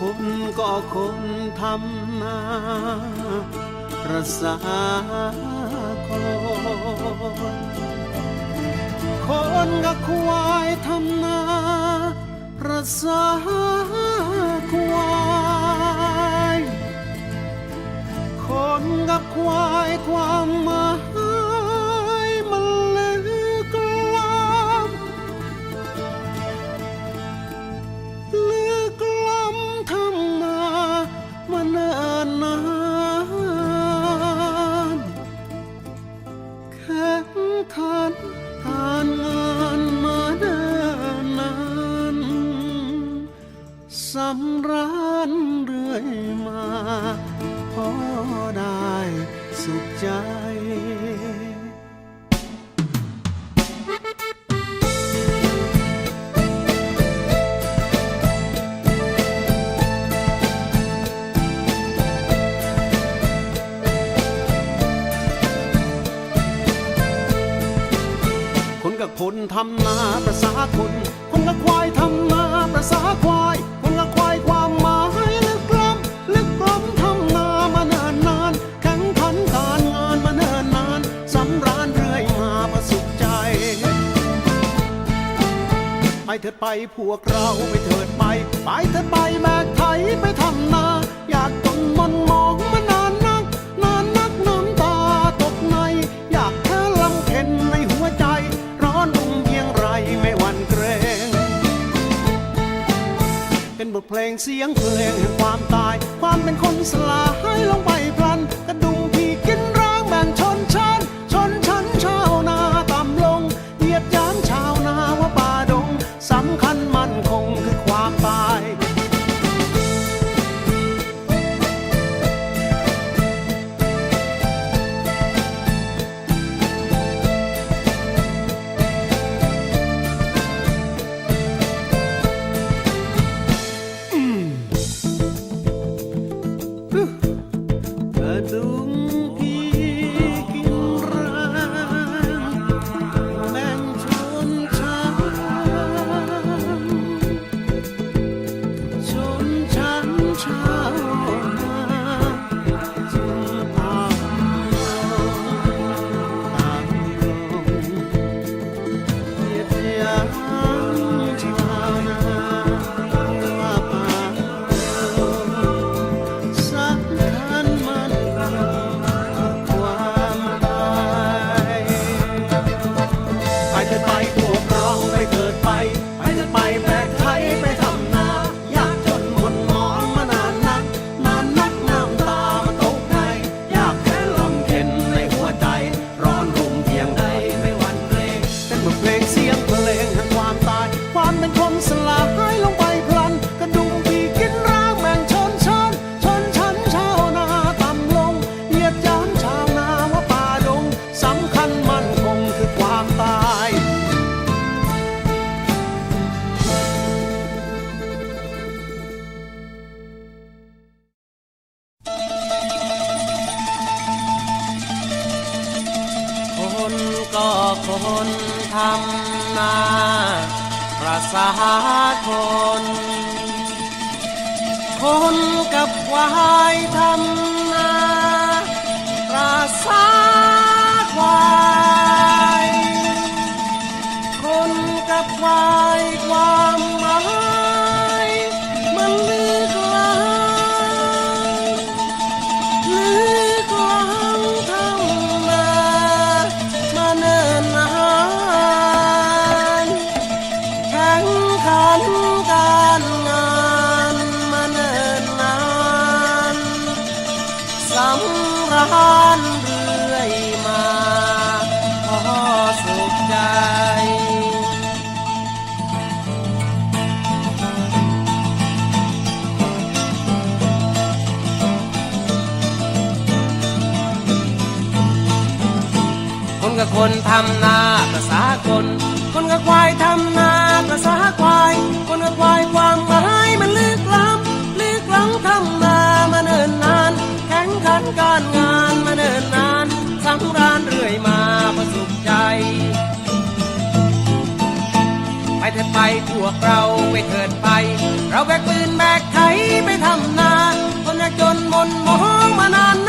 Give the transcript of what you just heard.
คนก็คนทำนาประสาคนคนกับควายทำนาประสาควายคนกับควายความหมายำราญเรื่อยมา พอได้สุขใจคนกับคนทำนาประสาคน คนกับควายทำนาประสาคน เถิดไปพวกเราไปเถิดไป ไปเถิดไปแบกไถไปทำนา อยากจนมันมองมานานนัก นานนักน้ำตาตกใน อยากแค่ลำเข็นในหัวใจ ร้อนอุ่มเพียงไรไม่หวั่นเกรง เป็นบทเพลงเสียงเพลงแห่งความตาย ความเป็นคนสลายลงไปพลัน เสียงเพลงแห่งความตาย ความเป็นคนสลายลงไปพลัน กระดุมพีกินร้างแบ่งชนชั้นชนชั้นชาวนาต่ำลงเหยียดยามชาวนาว่าป่าดงสำคัญมั่นคงคือความตาย คนก็คน ทำนาประสาคน คนกับควายทำ ขันการงานมาเนิ่นนานสำราญเรื่อยมาพอสุขใจคนกับคนทำนาประสาคน คนกับควายทำนา ประสาควาย คนกับควายความหมายมันลึกล้ำลึกล้ำทำนามาเนิ่นนานแข่งขันการงานมาเนิ่นนานสำราญเรื่อยมาประสุขใจ ไปเถิดไปพวกเราไปเถิดไป เราแบกปืนแบกไถไปทำนาคนยากจนมนมองมานาน